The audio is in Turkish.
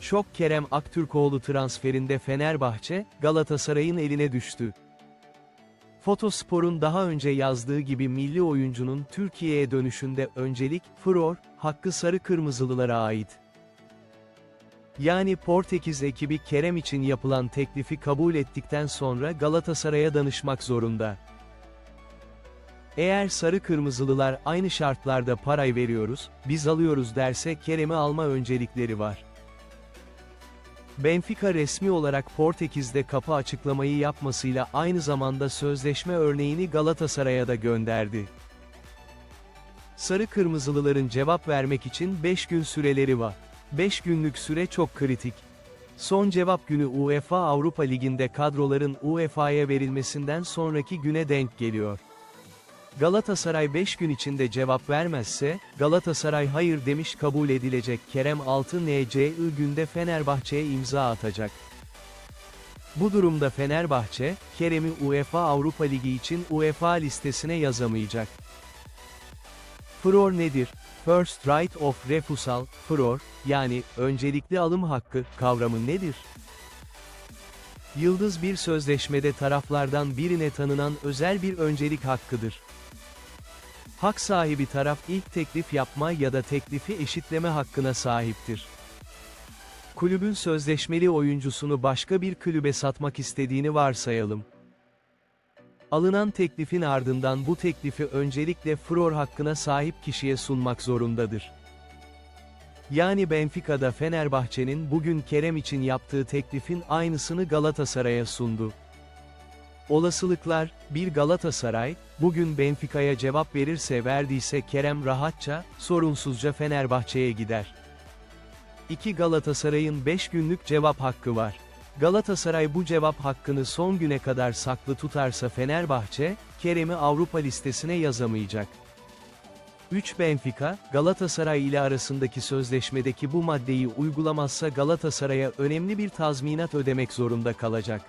Şok Kerem Aktürkoğlu transferinde Fenerbahçe, Galatasaray'ın eline düştü. Fotospor'un daha önce yazdığı gibi milli oyuncunun Türkiye'ye dönüşünde öncelik, furor, hakkı sarı kırmızılılara ait. Yani Portekiz ekibi Kerem için yapılan teklifi kabul ettikten sonra Galatasaray'a danışmak zorunda. Eğer sarı kırmızılılar aynı şartlarda parayı veriyoruz, biz alıyoruz derse Kerem'i alma öncelikleri var. Benfica resmi olarak Portekiz'de kapı açıklamayı yapmasıyla aynı zamanda sözleşme örneğini Galatasaray'a da gönderdi. Sarı kırmızılıların cevap vermek için 5 gün süreleri var. 5 günlük süre çok kritik. Son cevap günü UEFA Avrupa Ligi'nde kadroların UEFA'ya verilmesinden sonraki güne denk geliyor. Galatasaray 5 gün içinde cevap vermezse, Galatasaray hayır demiş kabul edilecek Kerem Altın NCI günde Fenerbahçe'ye imza atacak. Bu durumda Fenerbahçe, Kerem'i UEFA Avrupa Ligi için UEFA listesine yazamayacak. Furor nedir? First right of refusal, furor, yani öncelikli alım hakkı kavramı nedir? Yıldız bir sözleşmede taraflardan birine tanınan özel bir öncelik hakkıdır. Hak sahibi taraf ilk teklif yapma ya da teklifi eşitleme hakkına sahiptir. Kulübün sözleşmeli oyuncusunu başka bir kulübe satmak istediğini varsayalım. Alınan teklifin ardından bu teklifi öncelikle furor hakkına sahip kişiye sunmak zorundadır. Yani Benfica'da Fenerbahçe'nin bugün Kerem için yaptığı teklifin aynısını Galatasaray'a sundu. Olasılıklar, bir Galatasaray, bugün Benfica'ya cevap verirse verdiyse Kerem rahatça, sorunsuzca Fenerbahçe'ye gider. 2 Galatasaray'ın 5 günlük cevap hakkı var. Galatasaray bu cevap hakkını son güne kadar saklı tutarsa Fenerbahçe, Kerem'i Avrupa listesine yazamayacak. 3 Benfica, Galatasaray ile arasındaki sözleşmedeki bu maddeyi uygulamazsa Galatasaray'a önemli bir tazminat ödemek zorunda kalacak.